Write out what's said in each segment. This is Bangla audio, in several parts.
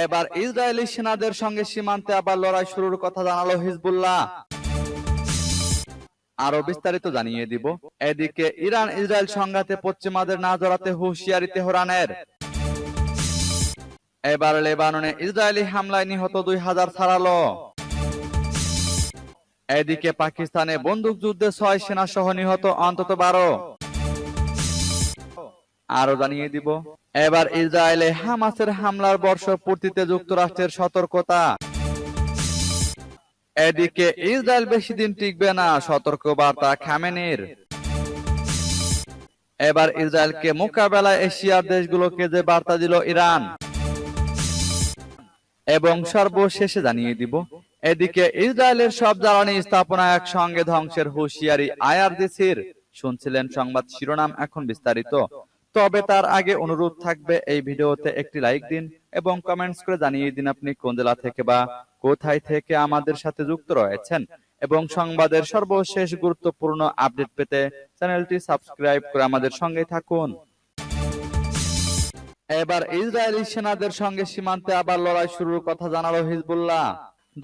এবার ইসরায়েলি সেনাদের সঙ্গে সীমান্তে আবার লড়াই শুরুর কথা জানালো হিজবুল্লাহ। আরও বিস্তারিত জানিয়ে দিব। এদিকে ইরান ইসরায়েল সংঘাতে পশ্চিমাদের না জড়াতে হুঁশিয়ারি তেহরানের। এবার লেবাননে ইসরায়েলি হামলায় নিহত দুই হাজার ছাড়ালো। এদিকে পাকিস্তানে বন্দুক যুদ্ধে ছয় সেনা সহ নিহত অন্তত বারো। আরও জানিয়ে দিব, এবার ইসরায়েলে হামাসের হামলার বর্ষপূর্তিতে যুক্তরাষ্ট্রের সতর্কতা। এদিকে ইসরায়েল বেশি দিন টিকবে না সতর্ক বার্তা খামেনির। এবার ইসরায়েলকে মোকাবেলায় এশিয়ার দেশগুলোকে যে বার্তা দিল ইরান। এবং সর্বশেষে জানিয়ে দিব, এদিকে ইসরায়েলের সব জ্বালানি স্থাপনা একসঙ্গে ধ্বংসের হুঁশিয়ারি আইআরজিসির শুনছিলেন সংবাদ শিরোনাম এখন বিস্তারিত। তবে তার আগে অনুরোধ থাকবে এই ভিডিওতে একটি লাইক দিন এবং কমেন্টস করে জানিয়ে দিন আপনি কোন জেলা থেকে বা কোথায় থেকে আমাদের সাথে যুক্ত রয়েছেন। এবং সংবাদের সর্বশেষ গুরুত্বপূর্ণ আপডেট পেতে চ্যানেলটি সাবস্ক্রাইব করে আমাদের সঙ্গে থাকুন। এবার ইসরায়েলি সেনাদের সঙ্গে সীমান্তে আবার লড়াই শুরুর কথা জানালো হিজবুল্লাহ।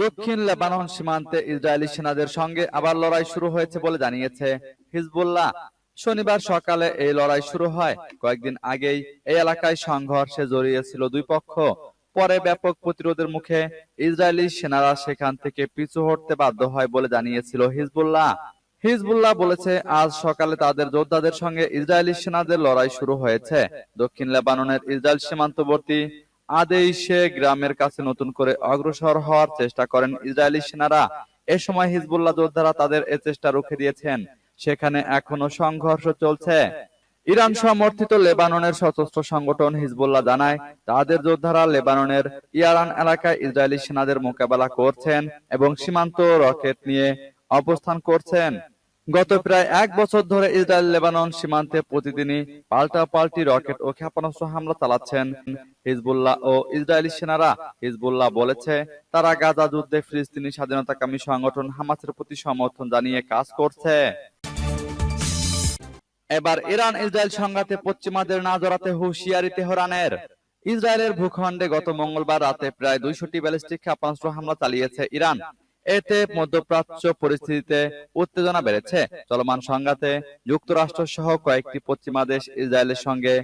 দক্ষিণ লেবানন সীমান্তে ইসরায়েলি সেনাদের সঙ্গে আবার লড়াই শুরু হয়েছে বলে জানিয়েছে হিজবুল্লাহ। শনিবার সকালে এই লড়াই শুরু হয়। কয়েকদিন আগেই এই এলাকায় সংঘর্ষে জড়িয়েছিল দুই পক্ষ। পরে ব্যাপক প্রতিরোধের মুখে ইসরায়েলি সেনারা সেখান থেকে পিছু হটতে বাধ্য হয় বলে জানিয়েছিল হিজবুল্লাহ। হিজবুল্লাহ বলেছে, আজ সকালে তাদের যোদ্ধাদের সঙ্গে ইসরায়েলি সেনাদের লড়াই শুরু হয়েছে। দক্ষিণ লেবাননের ইসরায়েল সীমান্তবর্তী আদেইশে গ্রামের কাছে নতুন করে অগ্রসর হওয়ার চেষ্টা করেন ইসরায়েলি সেনারা। এ সময় হিজবুল্লাহ যোদ্ধারা তাদের এ চেষ্টা রুখে দিয়েছেন। সেখানে এখনও সংঘর্ষ চলছে। ইরান সমর্থিত লেবাননের সশস্ত্র সংগঠন হিজবুল্লাহ জানায়, তাদের যোদ্ধারা লেবাননের ইয়ারান এলাকায় ইসরায়েলি সেনাদের মোকাবেলা করছেন এবং সীমান্ত রকেট নিয়ে অবস্থান করছেন। গত প্রায় এক বছর ধরে ইসরায়েল লেবানন সীমান্তে প্রতিদিনই পাল্টা পাল্টি রকেট ও ক্ষেপণাস্ত্র হামলা চালাচ্ছেন। হিজবুল্লাহ ও ইসরায়েলি সেনারা হিজবুল্লাহ বলেছে, তারা গাজা যুদ্ধে ফিলিস্তিনি স্বাধীনতাকামী সংগঠন হামাসের প্রতি সমর্থন জানিয়ে কাজ করছে। এবার ইরান ইসরায়েল সংঘাতে পশ্চিমাদের না জড়াতে হুঁশিয়ারি তেহরানের। ইসরায়েলের ভূখণ্ডে গত মঙ্গলবার রাতে প্রায় দুইশোটি ব্যালিস্টিক ক্ষেপণাস্ত্র হামলা চালিয়েছে ইরান। এতে মধ্যপ্রাচ্য পরিস্থিতিতে উত্তেজনা বেড়েছে। চলমান সংঘাতে যুক্তরাষ্ট্র সহ কয়েকটি পশ্চিমা দেশ ইসরায়েলের সঙ্গে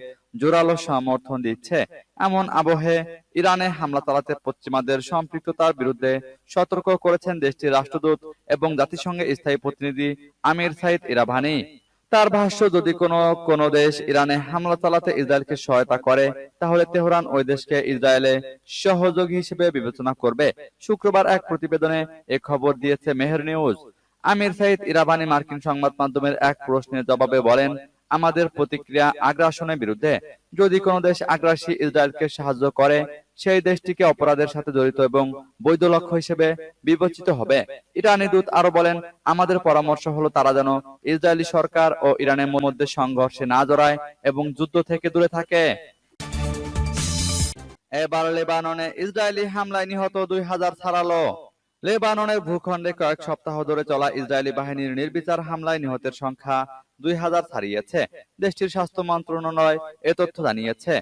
জোরালো সমর্থন দিচ্ছে। এমন আবহে ইরানে হামলা চালাতে পশ্চিমাদের সম্পৃক্ততার বিরুদ্ধে সতর্ক করেছেন দেশটির রাষ্ট্রদূত এবং জাতিসংঘের স্থায়ী প্রতিনিধি আমির সাইদ ইরাভানি তার ভাষ্য, যদি কোনো, কোন দেশ ইরানে হামলা চালাতে ইসরায়েলকে সহায়তা করে, তাহলে তেহরান ওই দেশকে ইসরায়েলে সহযোগী হিসেবে বিবেচনা করবে। শুক্রবার এক প্রতিবেদনে এ খবর দিয়েছে Mehr news. Amir Saeid Iravani মার্কিন সংবাদ মাধ্যমের এক প্রশ্নের জবাবে বলেন আমাদের প্রতিক্রিয়া আগ্রাসনের বিরুদ্ধে। যদি কোনো দেশ আগ্রাসী ইসরায়েলকে সাহায্য করে সেই দেশটিকে অপরাধের সাথে জড়িত এবং বৈধ লক্ষ্য হিসেবে বিবেচিত হবে। ইরানি দূত আরও বলেন আমাদের পরামর্শ হলো তারা যেন ইসরায়েলি সরকার ও ইরানের মধ্যে সংঘর্ষে না জড়ায় এবং যুদ্ধ থেকে দূরে থাকে। এবার লেবাননে ইসরায়েলি হামলায় নিহত দুই হাজার ছাড়ালো লেবাননের ভূখণ্ডে কয়েক সপ্তাহ ধরে চলা ইসরায়েলি বাহিনীর নির্বিচার হামলায় নিহতের সংখ্যা দুই হাজার ছাড়িয়েছে। দেশটির স্বাস্থ্য মন্ত্রণালয় এ তথ্য জানিয়েছে।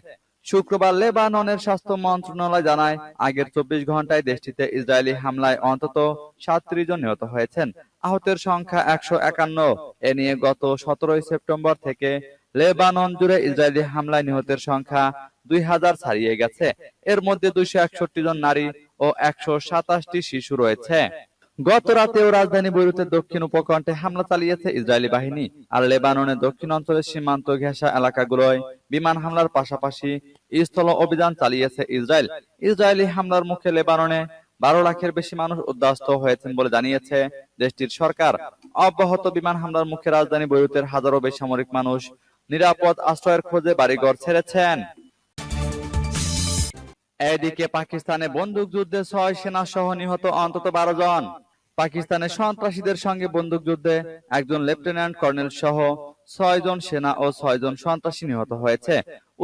শুক্রবার লেবাননের স্বাস্থ্য মন্ত্রণালয় জানায় আগের চব্বিশ ঘন্টায় দেশটিতে ইসরায়েলি হামলায় অন্তত সাতত্রিশ জন নিহত হয়েছেন। আহতের সংখ্যা একশো একান্ন। এ নিয়ে গত সতেরোই সেপ্টেম্বর থেকে লেবানন জুড়ে ইসরায়েলি হামলায় নিহতের সংখ্যা দুই হাজার ছাড়িয়ে গেছে। এর মধ্যে দুইশো একষট্টি জন নারী ও একশো সাতাশটি শিশু রয়েছে। গত রাতেও রাজধানী বৈরুতের দক্ষিণ উপকণ্ঠে হামলা চালিয়েছে ইসরায়েলি বাহিনী আর লেবাননের দক্ষিণ অঞ্চলের সীমান্ত ঘেঁষা এলাকাগুলোয় বিমান হামলার পাশাপাশি স্থল অভিযান চালিয়েছে ইসরায়েল। ইসরায়েলি হামলার মুখে লেবাননে বারো লাখের বেশি মানুষ উদ্বাস্ত হয়েছেন বলে জানিয়েছে দেশটির সরকার। অব্যাহত বিমান হামলার মুখে রাজধানী বৈরুতের হাজারো বেসামরিক মানুষ নিরাপদ আশ্রয়ের খোঁজে বাড়িঘর ছেড়েছেন। এদিকে পাকিস্তানে বন্দুক যুদ্ধে ছয় সেনা সহ নিহত অন্তত বারো জন। পাকিস্তানের সন্ত্রাসীদের সঙ্গে বন্দুক যুদ্ধে একজন লেফটেন্যান্ট কর্নেল সহ ছয় জন সেনা ও ছয় জন সন্ত্রাসী নিহত হয়েছে।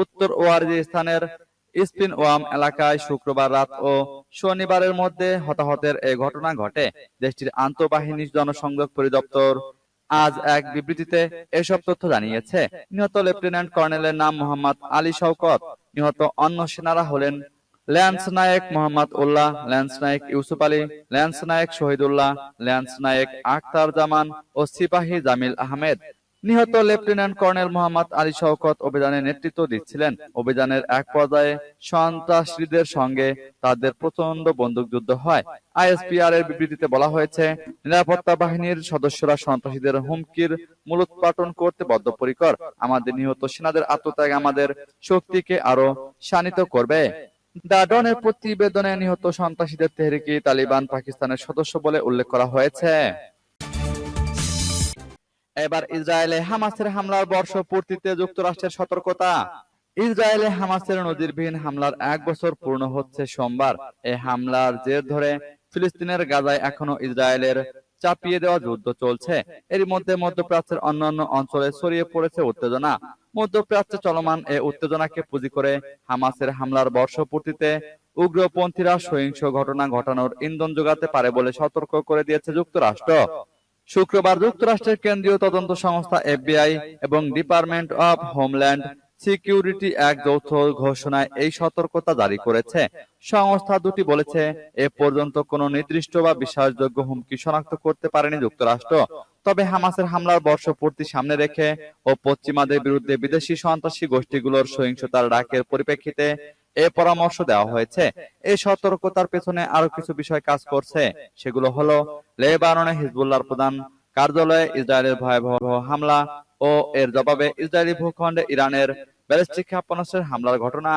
উত্তর ওয়ারজিস্তানের স্পিন ওয়াম এলাকায় শুক্রবার রাত ও শনিবারের মধ্যে হতাহতের এই ঘটনা ঘটে। দেশটির আন্তঃবাহিনী জনসংযোগ পরিদপ্তর আজ এক বিবৃতিতে এসব তথ্য জানিয়েছে। নিহত লেফটেন্যান্ট কর্নেলের নাম মোহাম্মদ আলী শওকত। নিহত অন্য সেনারা হলেন lance Naik Mohammad Ullah lance Naik Yusuf Ali lance Naik Shahidullah lance Naik Akhtar Zaman ও সিপাহী জামিল আহমেদ নিহত লেফটেন্যান্ট কর্নেল মোহাম্মদ আলী শওকত অভিযানে নেতৃত্ব দিচ্ছিলেন। অভিযানের এক পর্যায়ে সন্ত্রাসীদের সঙ্গে তাদের প্রচণ্ড বন্দুকযুদ্ধ হয়। আইএসপিআর এর বিবৃতিতে বলা হয়েছে নিরাপত্তা বাহিনীর সদস্যরা সন্ত্রাসীদের হুমকির মূলোৎপাটন করতে বদ্ধপরিকর। আমাদের নিহত সেনাদের আত্মত্যাগ আমাদের শক্তিকে আরও শানিত করবে। দা ডনের প্রতিবেদনে নিহত সন্ত্রাসীদের তেহরিকি তালিবান পাকিস্তানের সদস্য বলে উল্লেখ করা হয়েছে। এবার ইসরায়েলে হামাসের হামলার বর্ষপূর্তিতে যুক্তরাষ্ট্রের সতর্কতা। ইসরায়েলে হামাসের নজিরবিহীন হামলার এক বছর পূর্ণ হচ্ছে সোমবার। এই হামলার জের ধরে ফিলিস্তিনের গাজায় এখনও ইসরায়েলের চাপিয়ে দেওয়া যুদ্ধ চলছে। এর মধ্যে মধ্যপ্রাচ্যের অন্যান্য অঞ্চলে ছড়িয়ে পড়েছে উত্তেজনা। মধ্যপ্রাচ্যে চলমান এই উত্তেজনাকে পুঁজি করে হামাসের হামলার বর্ষপূর্তিতে উগ্রপন্থীরা সহিংস ঘটনা ঘটানোর ইন্ধন যোগাতে পারে বলে সতর্ক করে দিয়েছে যুক্তরাষ্ট্র। শুক্রবার যুক্তরাষ্ট্রের কেন্দ্রীয় তদন্ত সংস্থা এফবিআই এবং ডিপার্টমেন্ট অব হোমল্যান্ড সিকিউরিটি এক যৌথ ঘোষণায় এই সতর্কতা জারি করেছে। সংস্থা দুটি বলেছে, এ পর্যন্ত কোনো নির্দিষ্ট বা বিশ্বাসযোগ্য হুমকি শনাক্ত করতে পারেনি যুক্তরাষ্ট্র। তবে হামাসের হামলার বর্ষপূর্তি সামনে রেখে ও পশ্চিমাদের বিরুদ্ধে বিদেশি সন্ত্রাসী গোষ্ঠীগুলোর সহিংসতার ডাকের পরিপ্রেক্ষিতে এ পরামর্শ দেওয়া হয়েছে। এই সতর্কতার পেছনে আরও কিছু বিষয় কাজ করছে। সেগুলো হলো, লেবাননে হিজবুল্লাহর প্রধান কার্যালয়ে ইসরায়েলের ভয়াবহ হামলা ও এর জবাবে ইসরায়েলি ভূখণ্ডে ইরানের ব্যালিস্টিক ক্ষেপণাস্ত্রের হামলার ঘটনা।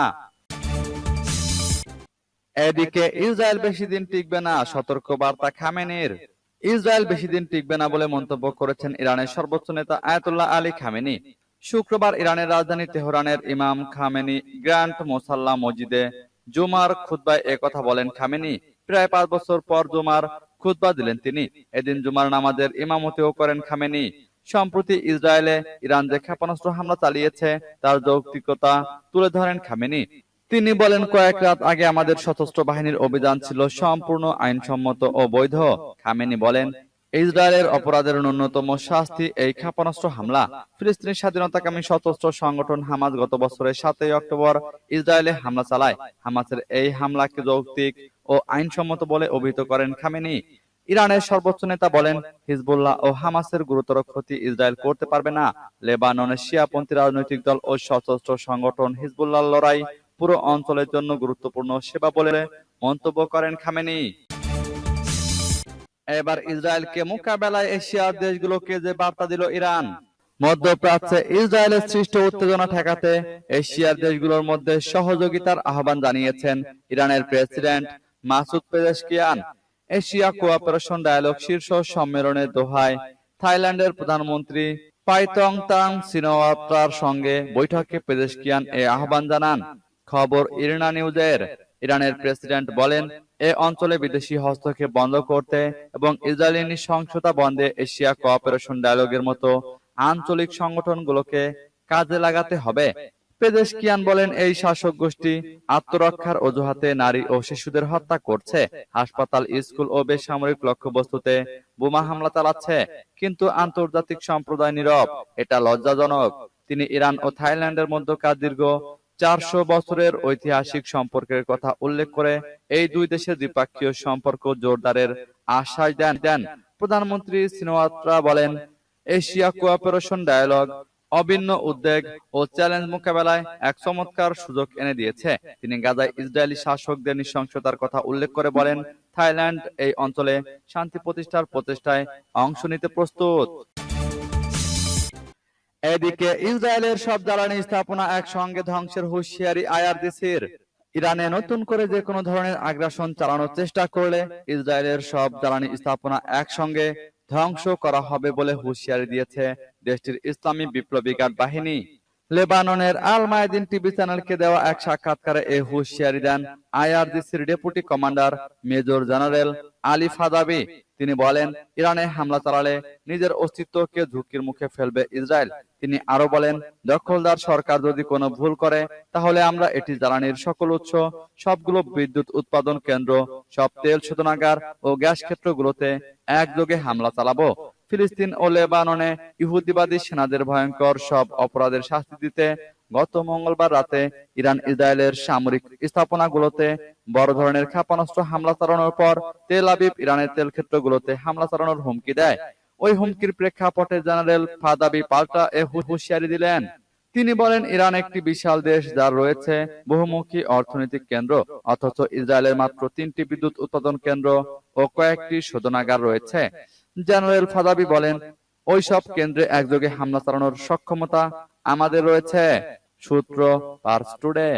এদিকে ইসরায়েল বেশি দিন টিকবে না সতর্ক বার্তা খামেনির। ইসরায়েল বেশি দিন টিকবে না বলে মন্তব্য করেছেন ইরানের সর্বোচ্চ নেতা আয়াতুল্লাহ আলী খামেনি। শুক্রবার ইরানের রাজধানী তেহরানের ইমাম খামেনি গ্র্যান্ড মোসাল্লা মসজিদে জুমার খুতবায় কথা বলেন খামেনি। প্রায় পাঁচ বছর পর জুমার খুতবা দিলেন তিনি। এদিন জুমার নামাজের ইমামতিও করেন খামেনি। সম্প্রতি ইসরায়েলে ইরান যে ক্ষেপণাস্ত্র হামলা চালিয়েছে, তার যৌক্তিকতা তুলে ধরেন খামেনি। তিনি বলেন, কয়েক রাত আগে আমাদের সশস্ত্র বাহিনীর অভিযান ছিল সম্পূর্ণ আইনসম্মত ও বৈধ। খামেনি বলেন ইসরায়েলের অপরাধের ন্যূনতম শাস্তি এই ক্ষেপণাস্ত্র হামলা। ফিলিস্তিনি স্বাধীনতাকামী সশস্ত্র সংগঠন হামাস গত বছরের সাতই অক্টোবর ইসরায়েলে হামলা চালায়। হামাসের এই হামলাকে যৌক্তিক ও আইনসম্মত বলে অভিহিত করেন খামেনি। ইরানের সর্বোচ্চ নেতা বলেন, হিজবুল্লাহ ও হামাসের গুরুতর ক্ষতি ইসরায়েল করতে পারবে না। লেবাননের শিয়াপন্থী রাজনৈতিক দল ও সশস্ত্র সংগঠন হিজবুল্লাহ লড়াই পুরো অঞ্চলের জন্য গুরুত্বপূর্ণ সেবা বলে মন্তব্য করেন খামেনি। এবার ইসরায়েলকে মোকাবেলায় এশিয়ার দেশগুলোকে যে বার্তা দিল ইরান। মধ্যপ্রাচ্যে ইসরায়েলের সৃষ্ট উত্তেজনা ঠেকাতে এশিয়ার দেশগুলোর মধ্যে সহযোগিতার আহ্বান জানিয়েছেন ইরানের president Masoud Pezeshkian Asia cooperation dialogue শীর্ষ সম্মেলনে দোহায় থাইল্যান্ডের প্রধানমন্ত্রী পাইতং তাং সিনোয়াত্রার সঙ্গে বৈঠকে পেজেশকিয়ান এ আহ্বান জানান। খবর ইরিনা নিউজের। ইরানের প্রেসিডেন্ট বলেন এ অঞ্চলে বিদেশি হস্তক্ষেপ বন্ধ করতে এবং ইসরায়েলি নৃশংসতা বন্ধে এশিয়া কোঅপারেশন ডায়ালগের মতো আঞ্চলিক সংগঠনগুলোকে কাজে লাগাতে হবে। পেদেশকিয়ান বলেন, এই শাসক গোষ্ঠী আত্মরক্ষার অজুহাতে নারী ও শিশুদের হত্যা করছে। হাসপাতাল, স্কুল ও বেসামরিক লক্ষ্যবস্তুতে বোমা হামলা চালাচ্ছে, কিন্তু আন্তর্জাতিক সম্প্রদায় নীরব। এটা লজ্জাজনক। তিনি ইরান ও থাইল্যান্ডের মধ্যকার দীর্ঘ চারশো বছরের ঐতিহাসিক সম্পর্কের কথা উল্লেখ করে এই দুই দেশের দ্বিপাক্ষীয় সম্পর্ক জোরদারের আশ্বাস দেন। দেন, প্রধানমন্ত্রী সিনোয়াত্রা বলেন, এশিয়া কোঅপারেশন ডায়ালগ, অভিন্ন উদ্বেগ ও চ্যালেঞ্জ মোকাবেলায় এক চমৎকার সুযোগ এনে দিয়েছে। তিনি গাজায় ইসরায়েলি শাসকদের নৃশংসতার কথা উল্লেখ করে বলেন, থাইল্যান্ড এই অঞ্চলে শান্তি প্রতিষ্ঠার প্রচেষ্টায় অংশ নিতে প্রস্তুত। এদিকে ইসরায়েলের সব জ্বালানি স্থাপনা একসঙ্গে ধ্বংসের হুঁশিয়ারি আইআরডিসির ইরানে নতুন করে যে কোনো ধরনের আগ্রাসন চালানোর চেষ্টা করলে ইসরায়েলের সব জ্বালানি স্থাপনা একসঙ্গে ধ্বংস করা হবে বলে হুঁশিয়ারি দিয়েছে দেশটির ইসলামী বিপ্লবী বাহিনী। লেবাননের আল মায়াদিন টিভি চ্যানেলকে দেওয়া এক সাক্ষাৎকারে এই হুঁশিয়ারি দেন আইআরডিসির deputy commander major general Ali Fadavi. তিনি বলেন, ইরানে হামলা চালালে নিজের অস্তিত্বকে ঝুঁকির মুখে ফেলবে ইসরায়েল। তিনি আরও বলেন, দখলদার সরকার যদি কোনো ভুল করে, তাহলে আমরা এটি জ্বালানির সকল উৎস, সবগুলো বিদ্যুৎ উৎপাদন কেন্দ্র, সব তেল শোধনাগার ও গ্যাস ক্ষেত্রগুলোতে একযোগে হামলা চালাবো। ফিলিস্তিন ও লেবাননে ইহুদিবাদী সেনাদের ভয়ঙ্কর সব অপরাধের শাস্তি দিতে গত মঙ্গলবার রাতে ইরান ইসরায়েলের সামরিক স্থাপনাগুলোতে বড় ধরনের ক্ষেপণাস্ত্র হামলা চালানোর পর তেল আবিব ইরানের তেল ক্ষেত্রগুলোতে হামলা চালানোর হুমকি দেয়। ওই হুমকির প্রেক্ষাপটে জেনারেল ফাদাবি পাল্টা এ হুঁশিয়ারি দিলেন। তিনি বলেন, ইরান একটি বিশাল দেশ যার রয়েছে বহুমুখী অর্থনৈতিক কেন্দ্র, অথচ ইসরায়েলের মাত্র তিনটি বিদ্যুৎ উৎপাদন কেন্দ্র ও কয়েকটি শোধনাগার রয়েছে। জেনারেল ফাদাবি বলেন ওইসব কেন্দ্রে একযোগে হামলা চালানোর সক্ষমতা আমাদের রয়েছে। সূত্র পার্স টুডে।